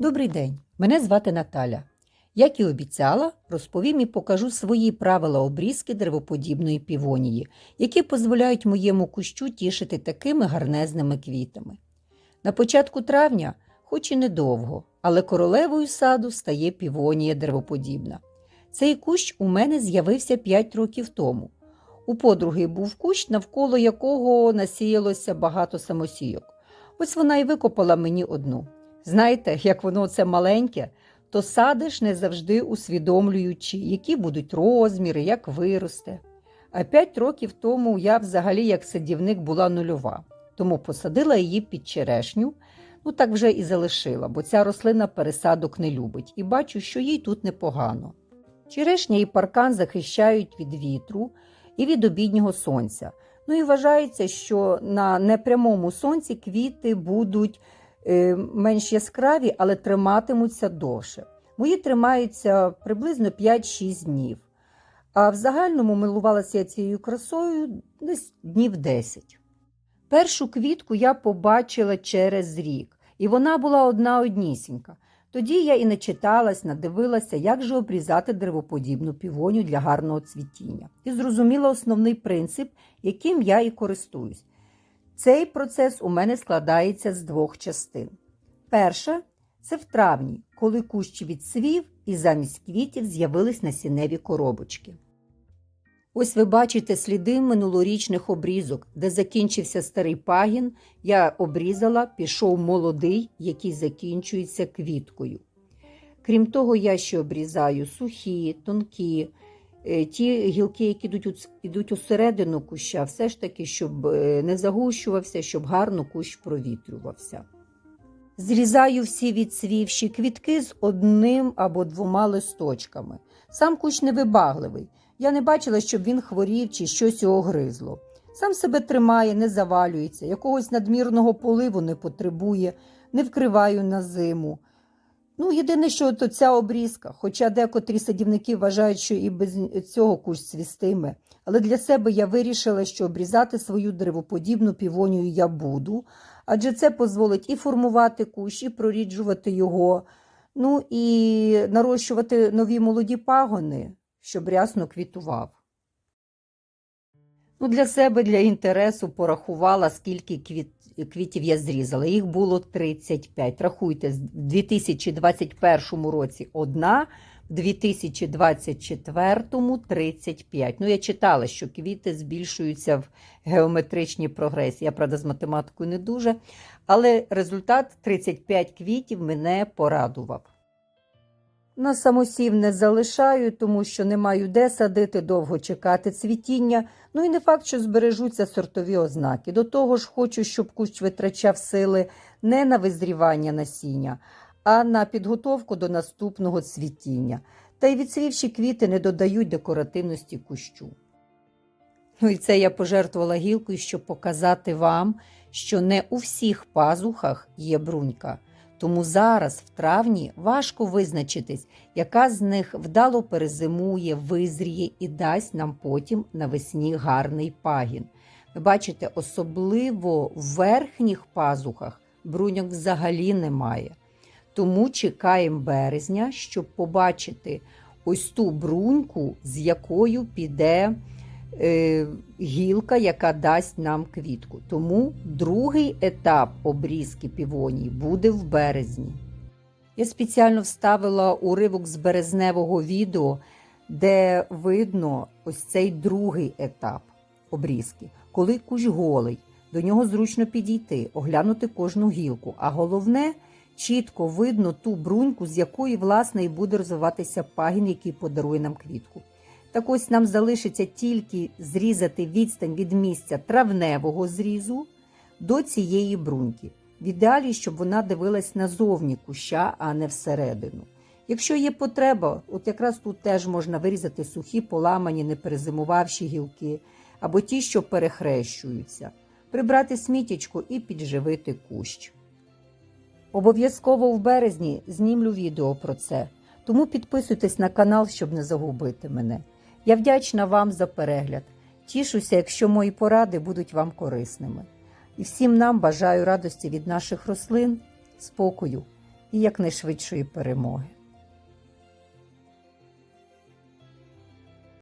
Добрий день, мене звати Наталя. Як і обіцяла, розповім і покажу свої правила обрізки деревоподібної півонії, які дозволяють моєму кущу тішити такими гарнезними квітами. На початку травня, хоч і недовго, але королевою саду стає півонія деревоподібна. Цей кущ у мене з'явився 5 років тому. У подруги був кущ, навколо якого насіялося багато самосійок. Ось вона і викопала мені одну. Знаєте, як воно це маленьке, то садиш не завжди усвідомлюючи, які будуть розміри, як виросте. А п'ять років тому я взагалі як садівник була нульова, тому посадила її під черешню, ну так вже і залишила, бо ця рослина пересадок не любить, і бачу, що їй тут непогано. Черешня і паркан захищають від вітру і від обіднього сонця. Ну і вважається, що на непрямому сонці квіти будуть менш яскраві, але триматимуться довше. Мої тримаються приблизно 5-6 днів. А в загальному милувалася я цією красою десь днів 10. Першу квітку я побачила через рік, і вона була одна однісінька. Тоді я і начиталась, надивилася, як же обрізати деревоподібну півоню для гарного цвітіння, і зрозуміла основний принцип, яким я і користуюсь. Цей процес у мене складається з двох частин. Перша це в травні, коли кущ відсвів і замість квітів з'явились насінневі коробочки. Ось ви бачите сліди минулорічних обрізок, де закінчився старий пагін, я обрізала, пішов молодий, який закінчується квіткою. Крім того, я ще обрізаю сухі, тонкі, ті гілки, які йдуть, йдуть усередину куща, все ж таки, щоб е, не загущувався, щоб гарно кущ провітрювався. Зрізаю всі відсвівші квітки з одним або двома листочками. Сам кущ невибагливий. Я не бачила, щоб він хворів чи щось його гризло. Сам себе тримає, не завалюється, якогось надмірного поливу не потребує, не вкриваю на зиму. Ну, єдине, що то ця обрізка, хоча декотрі садівники вважають, що і без цього кущ цвістиме. Але для себе я вирішила, що обрізати свою деревоподібну півонію я буду, адже це дозволить і формувати кущ, і проріджувати його, ну і нарощувати нові молоді пагони, щоб рясно квітував. Ну, для себе, для інтересу порахувала, скільки квіт, квітів я зрізала. Їх було 35. Рахуйте, в 2021 році одна, в 2024 35. Ну, я читала, що квіти збільшуються в геометричній прогресії. Я, правда, з математикою не дуже, але результат 35 квітів мене порадував. На самосів не залишаю, тому що не маю де садити, довго чекати цвітіння. Ну і не факт, що збережуться сортові ознаки. До того ж, хочу, щоб кущ витрачав сили не на визрівання насіння, а на підготовку до наступного цвітіння. Та й відсвівші квіти не додають декоративності кущу. Ну і це я пожертвувала гілкою, щоб показати вам, що не у всіх пазухах є брунька. Тому зараз, в травні, важко визначитись, яка з них вдало перезимує, визріє і дасть нам потім навесні гарний пагін. Ви бачите, особливо в верхніх пазухах бруньок взагалі немає. Тому чекаємо березня, щоб побачити ось ту бруньку, з якою піде гілка, яка дасть нам квітку. Тому другий етап обрізки півоній буде в березні. Я спеціально вставила уривок з березневого відео, де видно ось цей другий етап обрізки, коли кущ голий, до нього зручно підійти, оглянути кожну гілку. А головне, чітко видно ту бруньку, з якої, власне, і буде розвиватися пагін, який подарує нам квітку. Так ось нам залишиться тільки зрізати відстань від місця травневого зрізу до цієї бруньки. В ідеалі, щоб вона дивилась назовні куща, а не всередину. Якщо є потреба, от якраз тут теж можна вирізати сухі, поламані, неперезимувавші гілки, або ті, що перехрещуються, прибрати смітічку і підживити кущ. Обов'язково в березні знімлю відео про це, тому підписуйтесь на канал, щоб не загубити мене. Я вдячна вам за перегляд. Тішуся, якщо мої поради будуть вам корисними. І всім нам бажаю радості від наших рослин, спокою і якнайшвидшої перемоги.